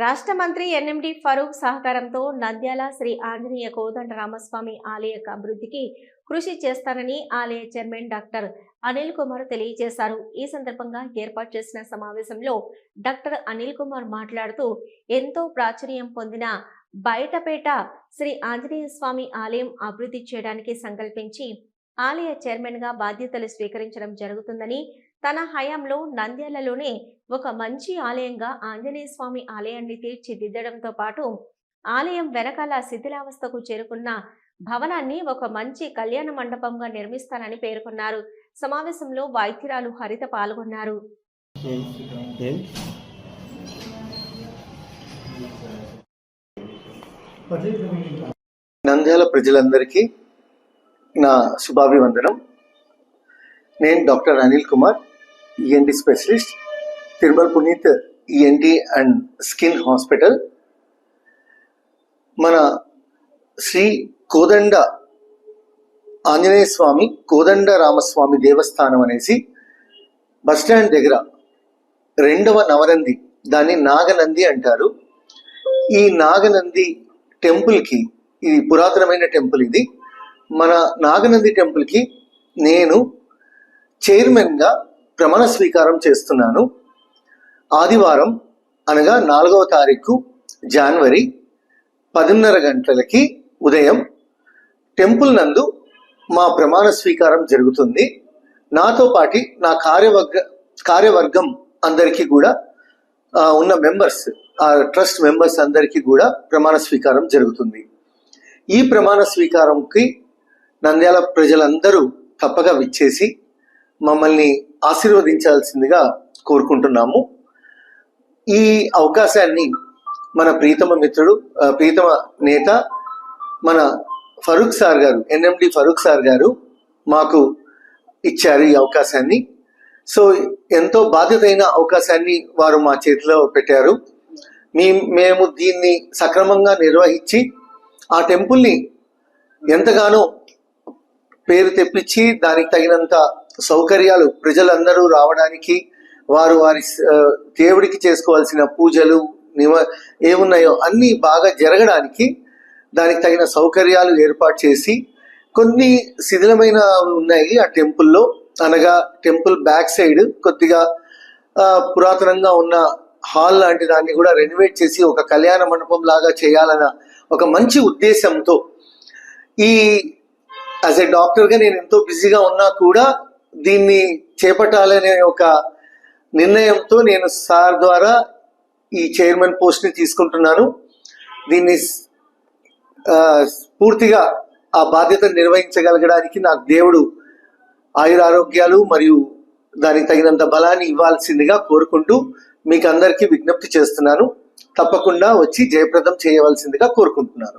రాష్ట్ర మంత్రి ఎన్ఎండి ఫరూక్ సహకారంతో నంద్యాల శ్రీ ఆంజనేయ కోదండ రామస్వామి ఆలయ అభివృద్ధికి కృషి చేస్తానని ఆలయ చైర్మన్ డాక్టర్ అనిల్ కుమార్ తెలియజేశారు. ఈ సందర్భంగా ఏర్పాటు చేసిన సమావేశంలో డాక్టర్ అనిల్ కుమార్ మాట్లాడుతూ ఎంతో ప్రాచుర్యం పొందిన బయటపేట శ్రీ ఆంజనేయ స్వామి ఆలయం అభివృద్ధి చేయడానికి సంకల్పించి ఆలయ చైర్మన్గా బాధ్యతలు స్వీకరించడం జరుగుతుందని తన హయాంలో నంద్యాలలోనే ఒక మంచి ఆలయంగా ఆంజనేయ స్వామి ఆలయాన్ని తీర్చిదిద్దడంతో పాటు ఆలయం వెనకాల శిథిలావస్థకు చేరుకున్న భవనాన్ని ఒక మంచి కళ్యాణ మండపంగా నిర్మిస్తానని పేర్కొన్నారు. సమావేశంలో వైద్యురాలు హరిత పాల్గొన్నారు. నంద్యాల ప్రజలందరికీ నా శుభాభివందనం. నేను doctor Anil Kumar. ENT specialist Tirumala Puneeth ENT and skin hospital మన శ్రీ కోదండ ఆంజనేయ స్వామి కోదండ రామస్వామి దేవస్థానం అనేసి బస్ స్టాండ్ దగ్గర రెండవ నవనంది దాన్ని నాగనంది అంటారు. ఈ నాగనంది టెంపుల్కి ఇది పురాతనమైన టెంపుల్ ఇది. మన నాగనంది టెంపుల్కి నేను చైర్మన్గా ప్రమాణ స్వీకారం చేస్తున్నాను. ఆదివారం అనగా నాలుగవ తారీఖు జనవరి పదిన్నర గంటలకి ఉదయం టెంపుల్ నందు మా ప్రమాణ స్వీకారం జరుగుతుంది. నాతో పాటి నా కార్యవర్గ కార్యవర్గం అందరికీ కూడా ఉన్న మెంబర్స్ ఆ ట్రస్ట్ మెంబర్స్ అందరికీ కూడా ప్రమాణ స్వీకారం జరుగుతుంది. ఈ ప్రమాణ స్వీకారంకి నంద్యాల ప్రజలందరూ తప్పక విచ్చేసి మమ్మల్ని ఆశీర్వదించాల్సిందిగా కోరుకుంటున్నాము. ఈ అవకాశాన్ని మన ప్రీతమ మిత్రుడు ప్రీతమ నేత మన ఫరూక్ సార్ గారు ఎన్ఎండి ఫరూక్ సార్ గారు మాకు ఇచ్చారు ఈ అవకాశాన్ని. సో ఎంతో బాధ్యతైన అవకాశాన్ని వారు మా చేతిలో పెట్టారు. మీ మేము దీన్ని సక్రమంగా నిర్వహించి ఆ టెంపుల్ని ఎంతగానో పేరు తెప్పించి దానికి తగినంత సౌకర్యాలు ప్రజలందరూ రావడానికి వారు వారి దేవుడికి చేసుకోవాల్సిన పూజలు నివ ఏమున్నాయో అన్నీ బాగా జరగడానికి దానికి తగిన సౌకర్యాలు ఏర్పాటు చేసి కొన్ని శిథిలమైన ఉన్నాయి ఆ టెంపుల్లో. అనగా టెంపుల్ బ్యాక్ సైడ్ కొద్దిగా పురాతనంగా ఉన్న హాల్ లాంటి దాన్ని కూడా రెనోవేట్ చేసి ఒక కళ్యాణ మండపం లాగా చేయాలన్న ఒక మంచి ఉద్దేశంతో ఈ యాజ్ ఎ డాక్టర్గా నేను ఎంతో బిజీగా ఉన్నా కూడా దీన్ని చేపట్టాలనే ఒక నిర్ణయంతో నేను సార్ ద్వారా ఈ చైర్మన్ పోస్ట్ని తీసుకుంటున్నాను. దీన్ని పూర్తిగా ఆ బాధ్యతను నిర్వహించగలగడానికి నాకు దేవుడు ఆయురారోగ్యాలు మరియు దానికి తగినంత బలాన్ని ఇవ్వాల్సిందిగా కోరుకుంటూ మీకు అందరికీ విజ్ఞప్తి చేస్తున్నాను. తప్పకుండా వచ్చి జయప్రదం చేయవలసిందిగా కోరుకుంటున్నాను.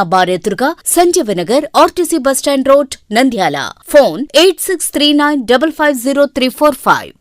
बारे Durga Sanjeev Nagar RTC bus stand road Nandyal phone eight six three nine double five zero three four five